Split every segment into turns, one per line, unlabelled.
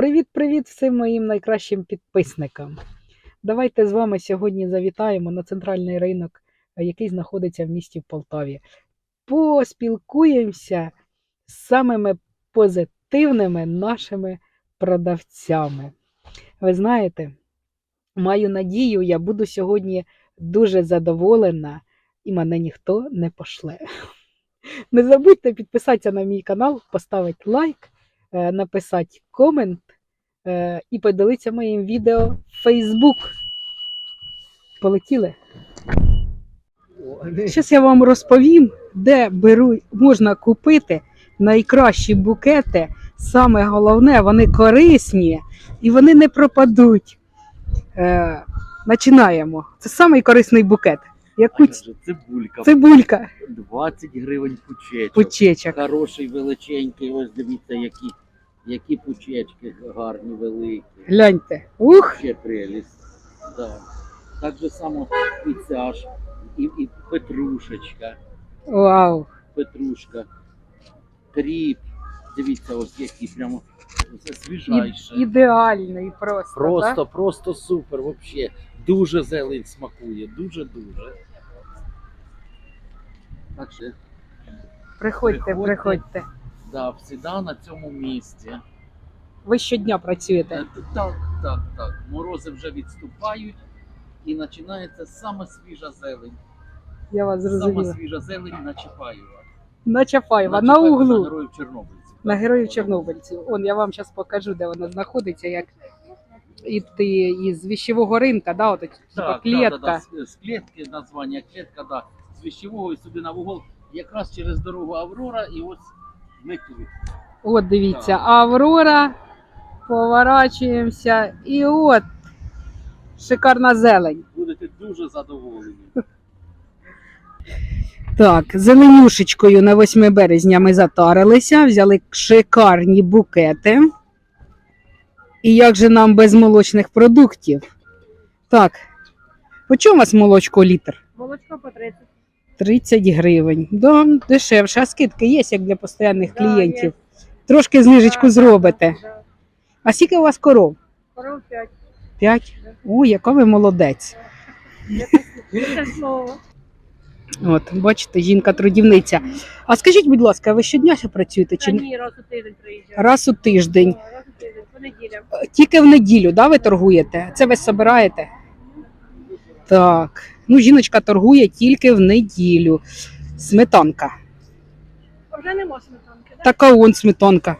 Привіт-привіт всім моїм найкращим підписникам. Давайте з вами сьогодні завітаємо на центральний ринок, е, який знаходиться в місті Полтаві. Поспілкуємося з самими позитивними нашими продавцями. Ви знаєте, маю надію, я буду сьогодні дуже задоволена і мене ніхто не пошле. Не забудьте підписатися на мій канал, поставити лайк, написати комент е, і поділитися моїм відео в Facebook. Полетіли? Зараз я вам розповім, де беру, можна купити найкращі букети. Саме головне, вони корисні і вони не пропадуть. Е, починаємо. Це самий корисний букет. Яку ц-
Каже, Цибулька,
цибулька,
20 гривень пучечок.
пучечок.
Хороший, величенький, ось дивіться, які, які пучечки гарні, великі.
Гляньте. Ух!
Ще прелість. Да. Так же само і ця ж, і, і петрушечка,
Вау!
петрушка, кріп. Дивіться, ось які прямо все
І,
свіжайше.
ідеальний просто.
Просто, просто супер, вообще. Дуже зелень смакує, дуже-дуже. Так що,
Приходьте,
Приходьте.
приходьте.
да, всіда на цьому місці.
Ви щодня працюєте.
Е, Так, так, так. Морози вже відступають і починається саме свіжа зелень.
Я вас
Саме свіжа зелень на Чапаєва.
На Чапаєва, на
Чапаєва,
углу.
На героїв Чорнобильців.
На героїв Чорнобильців. Он я вам зараз покажу, де вона знаходиться, як іти із віщового ринка, да, от, типа
Так,
клітка.
Да, да, да. З, клітки названня клітка, да. З віщевого і сюди на вугол. Якраз через дорогу Аврора і ось ми тут.
От дивіться,
Так.
Аврора. Поворачуємося. І от шикарна зелень.
Будете дуже задоволені.
Так, зеленюшечкою на 8 березня ми затарилися, взяли шикарні букети. І як же нам без молочних продуктів? Так, по чому у вас молочко літр?
Молочко по 30.
30 гривень. Да, дешевше. А скидки є, як для постійних клієнтів. Трошки знижечку
Да,
зробите. А скільки у вас коров?
Коров 5.
5? Ой, яка ви молодець. От, бачите, жінка-трудівниця. А скажіть, будь ласка, ви щодня ще працюєте? Чи
ні, раз у тиждень приїжджаю.
раз у тиждень?
Раз у тиждень, понеділя.
Тільки в неділю, да, ви торгуєте? Це ви собираєте? Так. Ну, жіночка торгує тільки в неділю. Сметанка.
Вже нема сметанки, так?
Така он сметанка.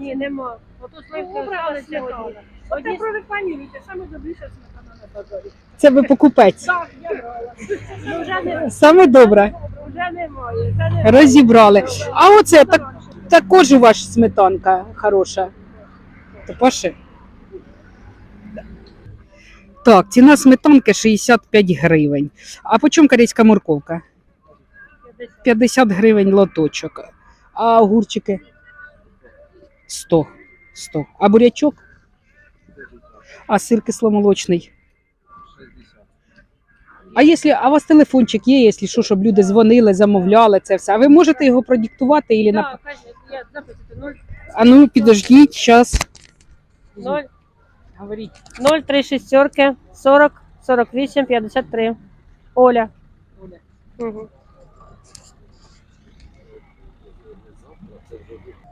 Ні, нема. Ото сливка сьогодні. Оце прорекламуєте, саме добріша сметана на базарі.
Це ви покупець.
Так, я брала. Ну
Саме добре.
вже немає.
Розібрали. А оце так, також у вас сметанка хороша. То паше. Так, ціна сметанки 65 гривень. А по чому корейська морковка?
50.
50 гривень лоточок. А огурчики? 100. 100. А бурячок? А сир кисломолочний? А якщо, а у вас телефончик є, якщо що, щоб люди дзвонили, замовляли це все. А ви можете його продиктувати на...
Так, я записати 0,
А ну підождіть, зараз.
0,
Говоріть.
0, 3 шістерки, 40, 48, 53. Оля.
Оля.
Угу.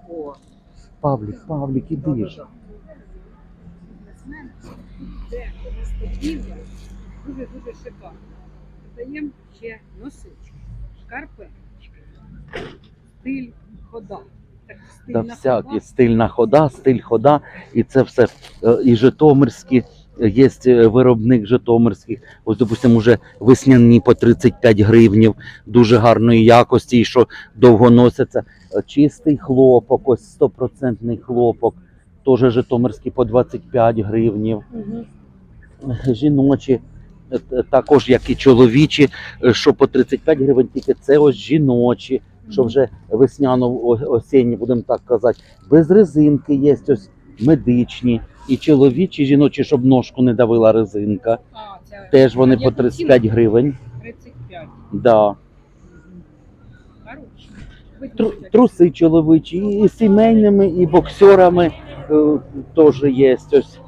О,
Павлік, Павлік, іди ж.
Це містопівня дуже-дуже шикарно. Даємо ще носочки, шкарпеточки, стиль хода.
Та всякі стильна хода, стиль хода, і це все е, і житомирські. Є е, виробник житомирських. Ось, допустимо, уже весняні по 35 гривнів, дуже гарної якості, і що довго носяться. Е, Чистий хлопок, ось стопроцентний хлопок, теж житомирський по 25 гривнів.
Мгм.
Жіночі, е, е, також як і чоловічі, е, що по 35 гривень, тільки це ось жіночі що вже весняно-осінні, будемо так казати, без резинки є ось медичні, і чоловічі, і жіночі, щоб ножку не давила резинка.
А, це
Теж вони
яку
по 35 гривень.
ціну? 35.
Да. Тру- труси чоловічі, і сімейними, і боксерами е, теж є. Ось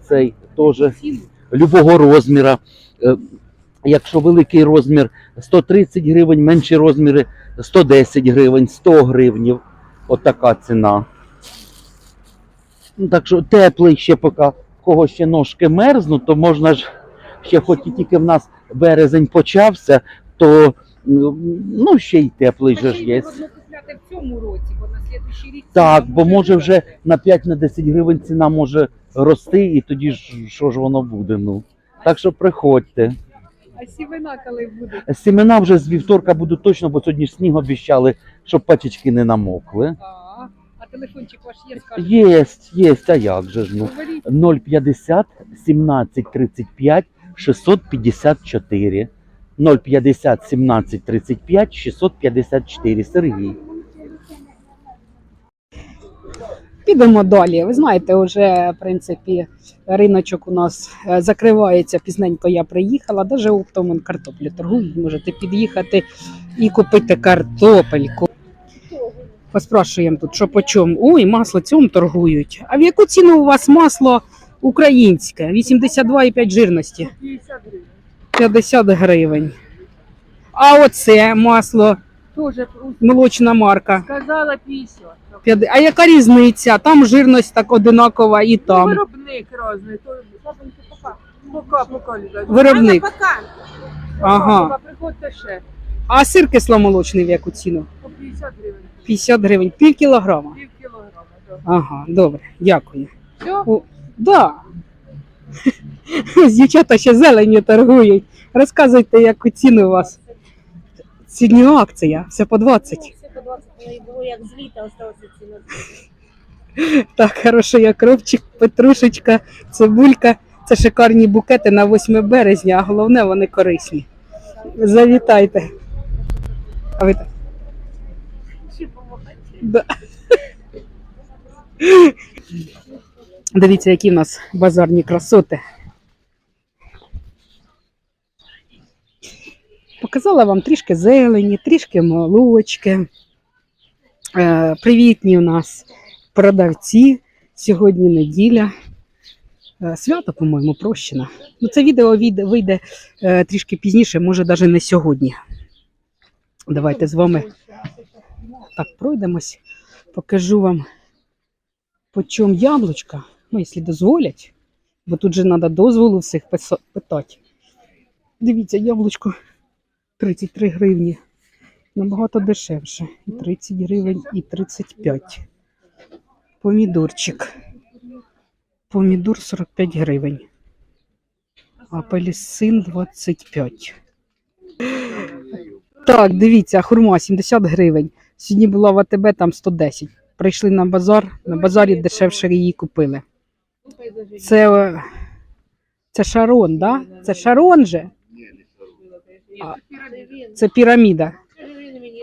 цей теж любого розміру. Е, Якщо великий розмір 130 гривень, менші розміри 110 гривень, 100 гривнів. Отака ціна. Ну, так що теплий ще поки кого ще ножки мерзнуть, то можна ж ще хоч і тільки в нас березень почався, то ну ще й теплий же ж є.
в цьому році, бо на слідчий рік.
Так, бо може вже на 5-10 гривень ціна може рости, і тоді ж що ж воно буде. Ну так що приходьте.
А сівина коли буде?
Сімена вже з вівторка будуть точно, бо сьогодні ж сніг обіщали, щоб пачечки не намокли.
А, а телефончик ваш є, скажете?
Єсть, єсть, а як же ж ну.
Говоріть.
050 17 35 654. 050 17 35 654. Сергій.
Підемо далі. Ви знаєте, вже в принципі риночок у нас е, закривається. Пізненько я приїхала, навіть оптом картоплю торгують. Можете під'їхати і купити картопельку. Поспрашуємо тут, що по чому. Ой, масло цьому торгують. А в яку ціну у вас масло українське? 82,5 жирності.
50 гривень.
50 гривень. А оце масло,
Тоже
молочна марка.
сказала 50.
П'яде- А яка різниця? Там жирність так одинакова і там.
Виробник різний. То... Пока, пока, Люда.
Виробник.
Пока, пока.
Ага.
Пока, приходьте ще.
А сир кисломолочний в яку ціну?
По 50 гривень.
50 гривень, пів кілограма.
Пів кілограма. Да.
Ага, добре, дякую.
Все?
О, да. Дівчата ще зелені торгують. Розказуйте, яку ціну у вас. Сьогодні акція, все по 20.
Все по 20 воно і було як з літа осталося ціна.
Так, хорошо, як кропчик, петрушечка, цибулька. Це шикарні букети на 8 березня, а головне, вони корисні. Завітайте. А ви так? Да. Дивіться, які в нас базарні красоти. Показала вам трішки зелені, трішки молочки. Е, привітні у нас продавці. Сьогодні неділя. Е, Свято, по-моєму, прощена. Ну, це відео вийде, вийде е, трішки пізніше, може навіть не сьогодні. Давайте з вами так пройдемось. Покажу вам, по чому яблучка. Ну, якщо дозволять, бо тут же треба дозволу всіх питати. Дивіться, яблучко 33 гривні. Набагато дешевше. І 30 гривень, і 35. Помідорчик. Помідор 45 гривень. Апельсин 25. Так, дивіться, хурма 70 гривень. Сьогодні була в АТБ там 110. Прийшли на базар, на базарі дешевше її купили. Це, це Шарон, да? Це Шарон же? А, це піраміда.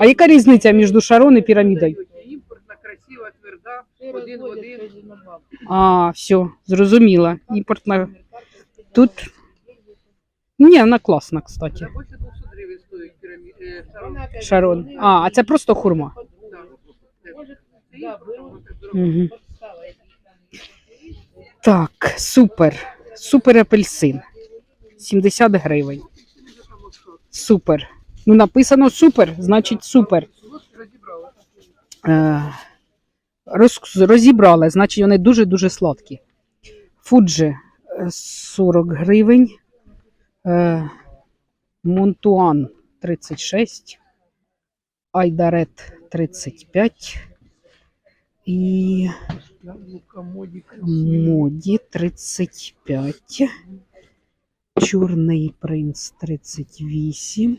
А яка різниця між Шарон і пірамідою?
Імпортна, красива, тверда, один в один.
А, все, зрозуміла. Імпортна. Тут. Ні, вона класна, кстати.
Більше 200 гривень стоїть пірамід. е, шарон.
А, а це просто хурма. Угу. Так, супер. Супер апельсин. 70 гривень. Супер. Ну, написано супер, значить супер. Е, роз, розібрали, значить вони дуже-дуже сладкі. Фуджі е, 40 гривень. Е, Монтуан 36. Айдарет 35. І Моді 35. Чорний принц 38.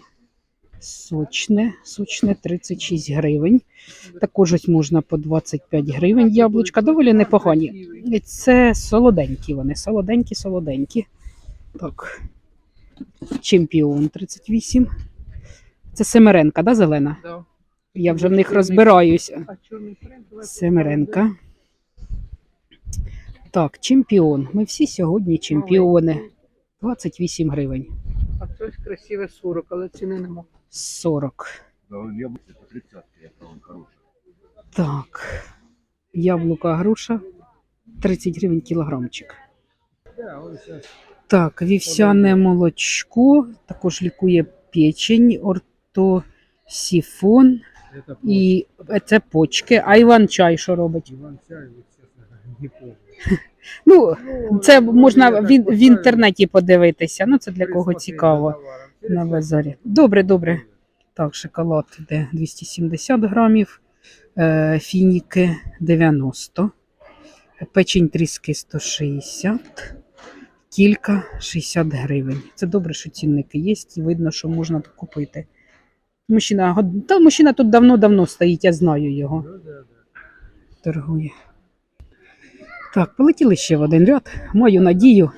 Сочне, сочне 36 гривень. Також ось можна по 25 гривень яблучка. Доволі непогані. Це солоденькі вони, солоденькі, солоденькі. Так. Чемпіон 38. Це семеренка, да, зелена?
Да.
Я вже в них розбираюся. Семеренка. Так, чемпіон. Ми всі сьогодні чемпіони. 28 гривень.
А щось красиве 40, але ціни нема.
40.
Яблуки по 30.
Так. Яблука груша 30 гривень кілограмчик. Так, вівсяне молочко, також лікує печень, ортосіфон і це почки. А Іван чай що робить?
Иван чай, не помню.
Ну, це можна в, в інтернеті подивитися. Ну, це для кого цікаво на базарі. Добре, добре. Так, шоколад йде 270 грамів, е, фініки 90, печень тріски 160, кілька 60 гривень. Це добре, що цінники є, і видно, що можна купити. Мужчина, та мужчина тут давно-давно стоїть, я знаю його. Торгує. Так, полетіли ще в один ряд. Маю надію.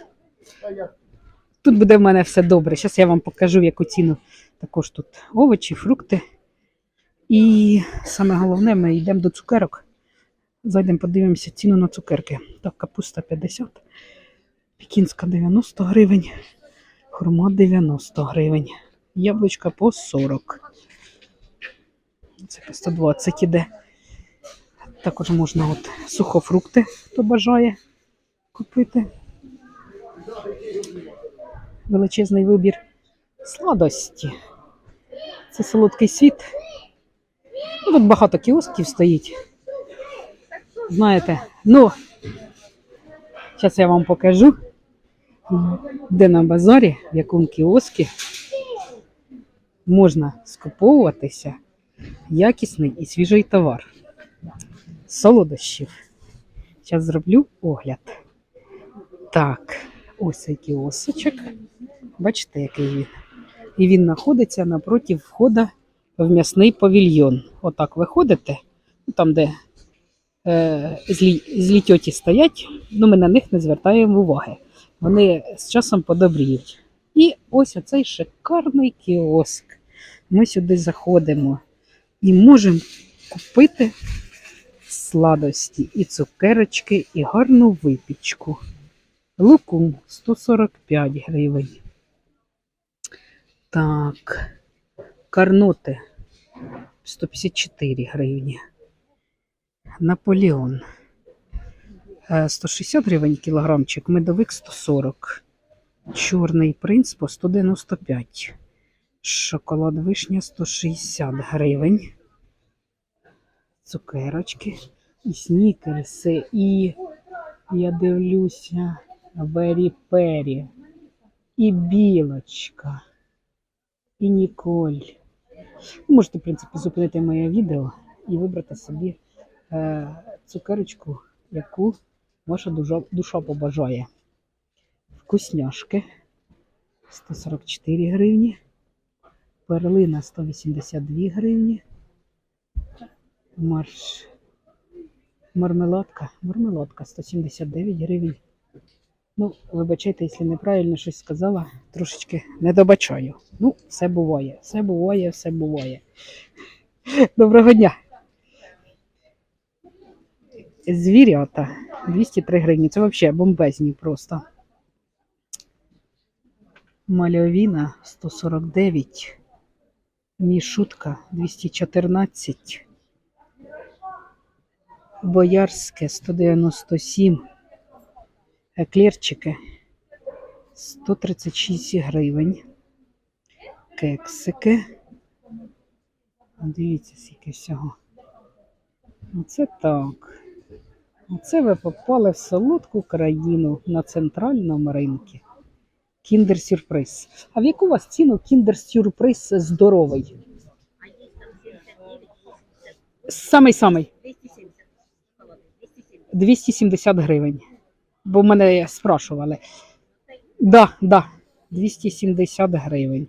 Тут буде в мене все добре. Зараз я вам покажу, яку ціну також тут овочі, фрукти. І саме головне, ми йдемо до цукерок. Зайдемо, подивимося ціну на цукерки. Так, капуста 50, пекінська 90 гривень, хурма 90 гривень, яблучка по 40. Це по 120 іде. Також можна от сухофрукти, хто бажає купити. Величезний вибір сладості. Це солодкий світ. Ну, тут багато кіосків стоїть. Знаєте, ну, зараз я вам покажу, де на базарі, в якому кіоскі можна скуповуватися якісний і свіжий товар солодощів. Зараз зроблю огляд. Так, ось цей кіосочок. Бачите, який він. І він знаходиться напроти входу в м'ясний павільйон. Отак виходите, ну, там, де е, злі, злі тьоті стоять, ну ми на них не звертаємо уваги. Вони з часом подобріють. І ось оцей шикарний кіоск. Ми сюди заходимо і можемо купити сладості, і цукерочки, і гарну випічку. Лукум 145 гривень. Так, карноти 154 гривні. Наполеон е, 160 гривень кілограмчик, медовик 140. Чорний принц по 195. Шоколад вишня 160 гривень цукерочки, і снікерси, і я дивлюся Бері Пері, і білочка, і Ніколь. Можете, в принципі, зупинити моє відео і вибрати собі е, цукерочку, яку ваша душа, душа побажає. Вкусняшки 144 гривні, перлина 182 гривні. Марш. Мармеладка. Мармеладка 179 гривень. Ну, вибачайте, якщо неправильно щось сказала, трошечки не добачаю. Ну, все буває, все буває, все буває. Доброго дня. Звірята 203 гривні. Це взагалі бомбезні просто. Мальовіна 149. Мішутка 214. Боярське 197. Еклерчики 136 гривень. Кексики. Дивіться, скільки всього. Оце так. Оце ви попали в солодку країну на центральному ринку. Кіндер сюрприз. А в яку у вас ціну кіндер сюрприз здоровий?
А є там 79,
Самий-самий.
270. Шоколади, 270.
270 гривень. Бо мене спрашували. Да, да, 270 гривень.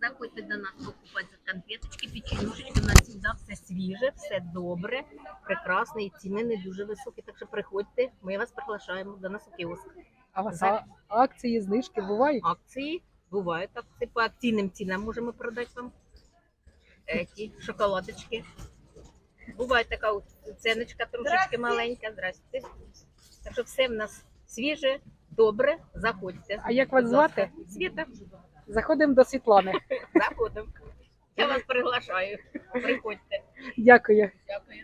Заходьте до нас покупати конфеточки, печенюшечки. У нас завжди все свіже, все добре, прекрасне і ціни не дуже високі. Так що приходьте, ми вас приглашаємо до нас у кіоск.
А у вас а- акції, знижки бувають?
Акції бувають акції. По акційним цінам можемо продати вам ці шоколадочки. Буває така ценочка трошечки маленька. Здрасте. Так що все в нас свіже, добре. Заходьте.
А як вас звати?
Світа.
Заходимо до Світлани.
Заходимо. Я вас приглашаю. Приходьте.
Дякую.
Дякую.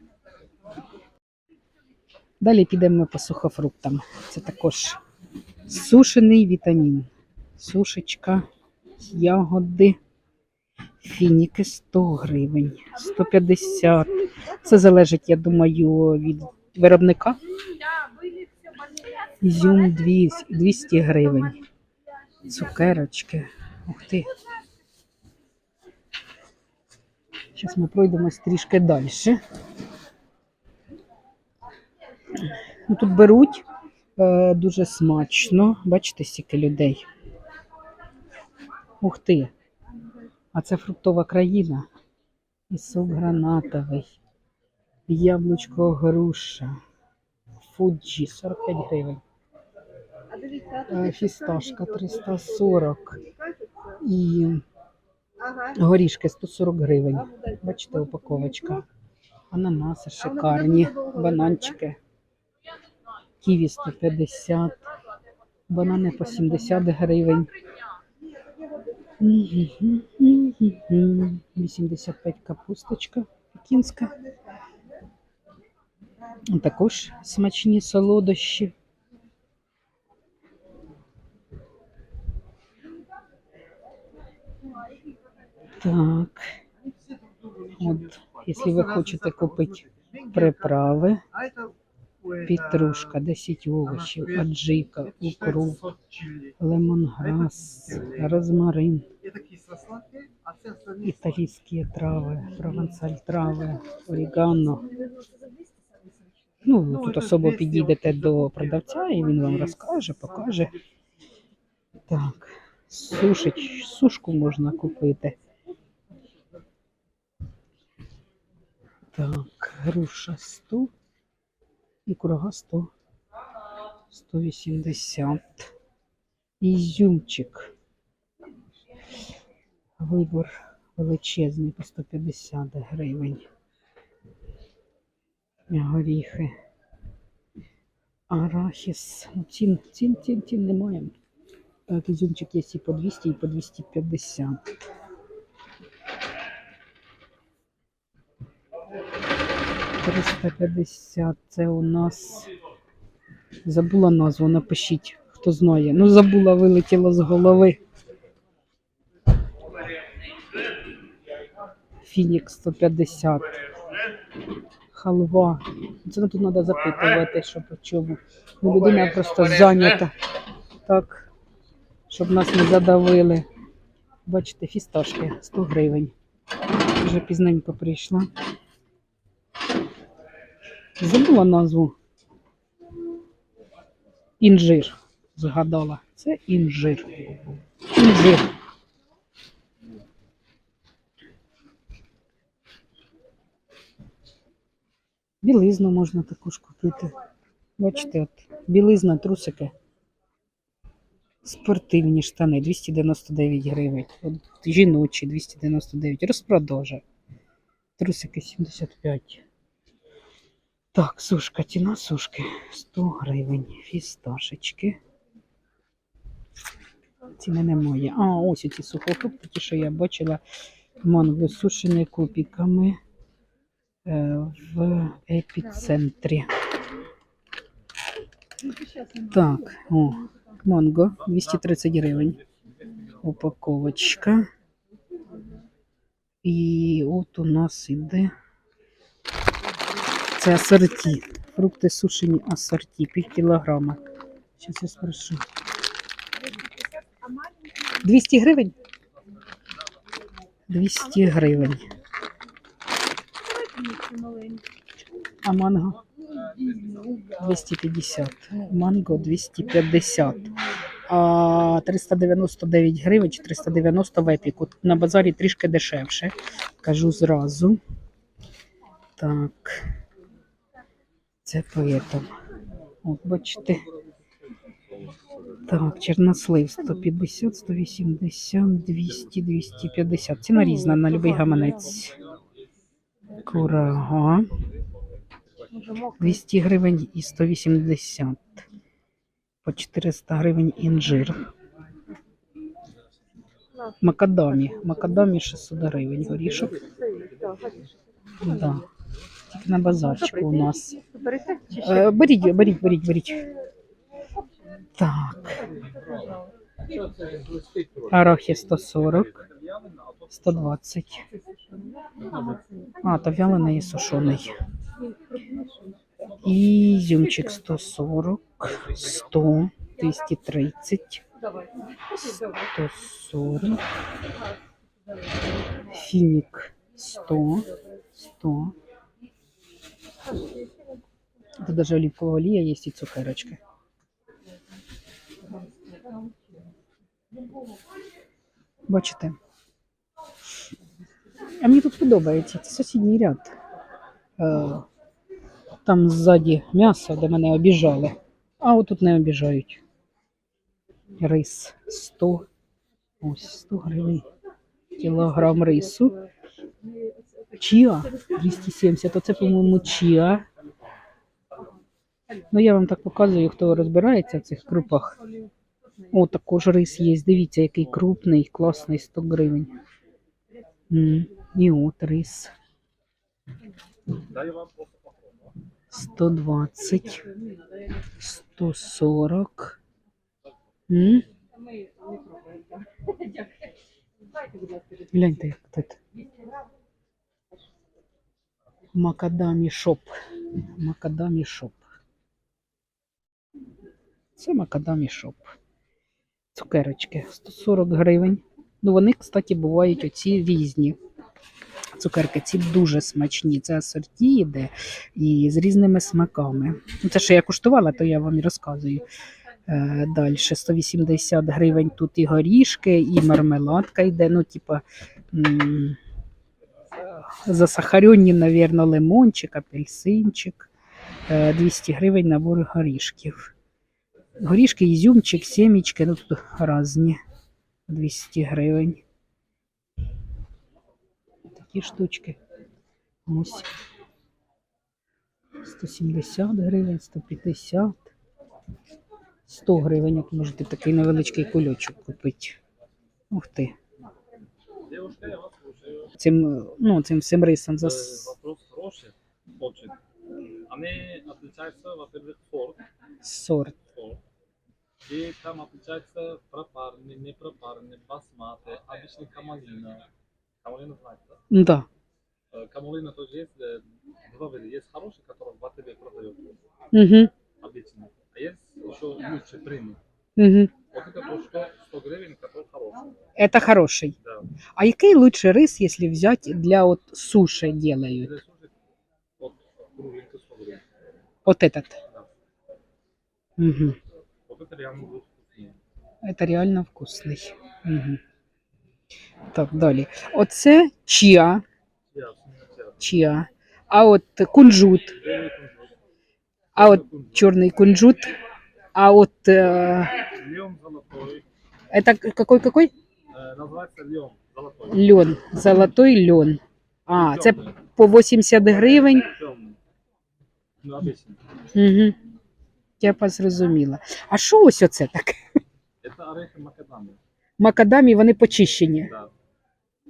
Далі підемо ми по сухофруктам. Це також сушений вітамін. Сушечка, ягоди, фініки 100 гривень, 150. Це залежить, я думаю, від виробника. Ізюм 200 200 гривень. Цукерочки. Ух ти. Зараз ми пройдемось трішки далі. Ну, тут беруть е, дуже смачно. Бачите, стільки людей. Ух ти! А це фруктова країна. І сок гранатовий, яблучко груша, фуджі 45 гривень. Е, Фісташка 340 і горішки 140 гривень. Бачите, упаковочка. Ананаси шикарні, бананчики. Ківі 150, банани по 70 гривень. 85 капусточка пекінська. Також смачні солодощі. Так. От, якщо ви хочете купити приправи, петрушка, 10 овочів, аджика, укроп, лемонграс, розмарин, італійські трави, провансаль трави, орігано. Ну, тут особо підійдете до продавця, і він вам розкаже, покаже. Так, сушить, сушку можна купити. Так, груша 100 і курага 100. 180. Ізюмчик. Вибор величезний по 150 гривень. Горіхи. Арахіс. Ну, Цін, цін, цін, цін немає. Так, ізюмчик є і по 200, і по 250. Триста п'ятдесят. Це у нас забула назву, напишіть, хто знає. Ну, забула, вилетіло з голови. Фінікс 150. Халва. Це тут треба запитувати, що по чому. Ну, людина просто зайнята. Так, щоб нас не задавили. Бачите, фісташки 100 гривень. Вже пізненько прийшла. Забула назву. Інжир. Згадала. Це інжир. Інжир. Білизну можна також купити. Бачите, от білизна, трусики. Спортивні штани 299 гривень. От жіночі 299. Розпродажа. Трусики 75. Так, сушка, ціна сушки 100 гривень. Фісташечки. Ціни немає. А, ось ці сухофрукти, що я бачила, манго сушені кубиками е, в епіцентрі. Так, о, манго 230 гривень. Упаковочка. І от у нас іде це асорті. Фрукти сушені асорті, пів кілограма. Зараз я спрошу. 200 гривень? 200 гривень. А манго? 250. Манго 250. А 399 гривень чи 390 в епіку. На базарі трішки дешевше. Кажу зразу. Так. Це поэтому. От, бачите. Так, чорнослив 150, 180, 200, 250. Ціна різна на любий гаманець. Курага. 200 гривень і 180. По 400 гривень інжир. Макадамі. Макадамі 600 гривень горішок. Да. Тільки на базарчику у нас. Е, беріть, беріть, беріть, беріть. Так. Арахи 140, 120. А, то вялений і сушений. І Ізюмчик 140, 100, 230, 140. Фінік 100, 100. Тут даже оливковая олія є і цукерочки. Бачите? А мені тут подобається. Це сусідній ряд. Е, Там ззаді м'ясо, де мене обіжали. А отут не обіжають. Рис 100. Ось 100 гривень. Кілограм рису. Чіа 270. Оце, по-моєму, чіа. Ну, я вам так показую, хто розбирається в цих крупах. О, також рис є. Дивіться, який крупний, класний 100 гривень. М, І от рис. 120, 140. М? Гляньте, як тут. Макадамі шоп. Макадамі шоп. Це макадамі шоп. Цукерочки 140 гривень. Ну, вони, кстати, бувають оці різні. Цукерки ці дуже смачні. Це асорті йде і з різними смаками. Ну, Це що я куштувала, то я вам і розказую. Е, Далі 180 гривень тут і горішки, і мармеладка йде. Ну, типа засахарені, мабуть, лимончик, апельсинчик. Е, 200 гривень набор горішків. Горішки, ізюмчик, семечки, ну тут різні. 200 гривень. Такі штучки. Ось. 170 гривень, 150. 100 гривень, як можете такий невеличкий кульочок купити. Ух ти Цим, ну, цим всім рисом за... с-
Вопрос хороший, очень. Они отличаются, во-первых, сорт,
сорт.
сорт. И там отличаются пропарные, непропарные, басматы, обычный камалина. Камалина знаете, да?
Ну, да.
Э, Камалина тоже есть, э, два вида. Есть хороший, который в АТБ продают,
Угу.
обычный. А есть еще лучше, премиум.
Угу.
Вот это то, что 100 гривен, который хороший.
Это хороший.
Да.
А який лучший рис, если взять для от суши делают?
Или слушай, вот кругленький 100 гривен.
Вот этот. Угу.
Вот это реально будет вкуснее.
Это реально вкусний. Угу. Так, далі. Оце чіа.
Ясно, ясно.
чиа. А от кунжут,
Белый кунжут.
а от
Кунжут.
чорний кунжут, а от э,
Лен золотой.
это какой какой?
Э, называется лен золотой.
Льон, золотой льон. А, це
Тёмный.
по 80 гривень.
Тёмный. Ну, обычный.
Угу. Я pas зрозуміла. А що ось оце таке?
Это орехи макадамия.
Макадамі вони почищені.
Да.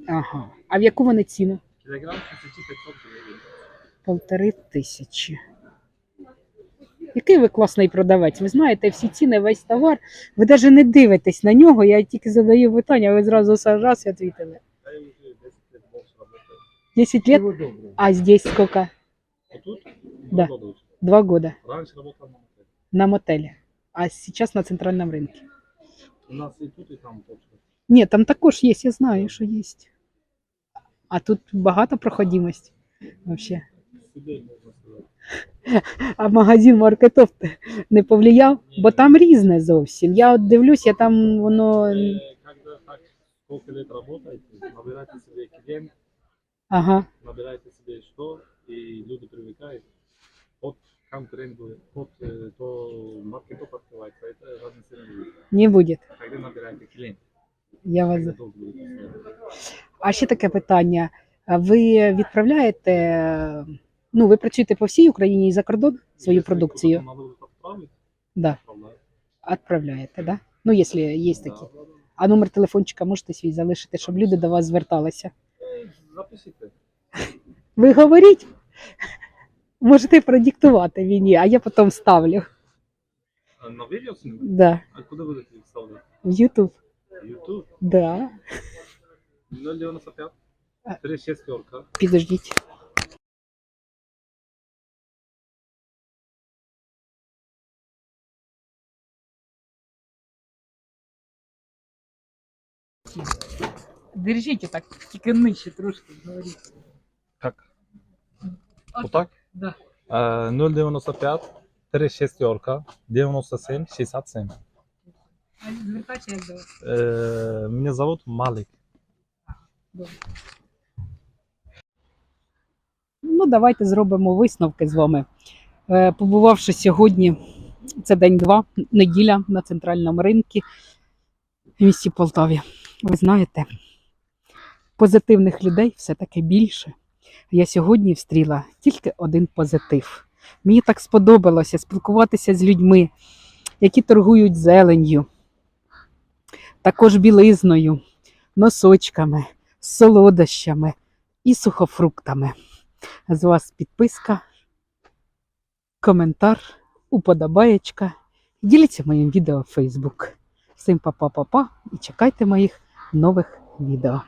Ага. А в яку вони ціну?
Килограмм 1500 гривен.
Полтори тисячі. Який ви класний продавець? Ви знаєте всі ціни, весь товар. Ви навіть не дивитесь на нього. Я тільки задаю питання, а ви зразу раз відповіли.
Я 10 лет больше работаю.
10 лет? А здесь сколько?
Вот тут?
Да.
Два года Раньше работал на мотеле.
на мотеле. А сейчас на центральном рынке.
У нас и тут, и там точка.
Ні, там також є, я знаю, що є. А тут багато проходимості. Вообще.
Себе можно
А магазин маркетов не повлияв, бо там різне зовсім. Я от дивлюсь, я там воно.
Э, Когда так сколько лет работаете, набирайте себе клиент,
Ага.
набирайте себе что, и люди привыкают. От конкуренту, от э, то маркетов открывается, это разницы не будет.
Не буде.
Когда набираете клиент,
Я вас...
когда долг будет постоянно.
А ще таке питання. А Ви відправляєте, ну, ви працюєте по всій Україні і за кордон свою продукцію? Да,
отправляю.
відправляєте, да? Ну, якщо є такі. А номер телефончика можете свій залишити, щоб люди до вас зверталися.
Е, Запишіть.
Ви говоріть, можете продиктувати мені, а я потім ставлю.
А На відео знімати?
Да.
А куди будете ставити?
В YouTube.
Ютуб?
Да.
095?
А.
36.
Підождіть. Держіть так, тільки нижче трошки говоріть.
Так. Отак?
Да.
Е, 095 36 орка 97 67.
Звертайся як до вас.
Е, Мене зовут Малик.
Ну, давайте зробимо висновки з вами. Е, Побувавши сьогодні, це день два, неділя на центральному ринку в місті Полтаві. Ви знаєте, позитивних людей все-таки більше. Я сьогодні встріла тільки один позитив. Мені так сподобалося спілкуватися з людьми, які торгують зеленью, також білизною, носочками, солодощами і сухофруктами. З вас підписка, коментар, уподобаєчка. Діліться моїм відео в Facebook. Всім па-па-па-па і чекайте моїх нових відео.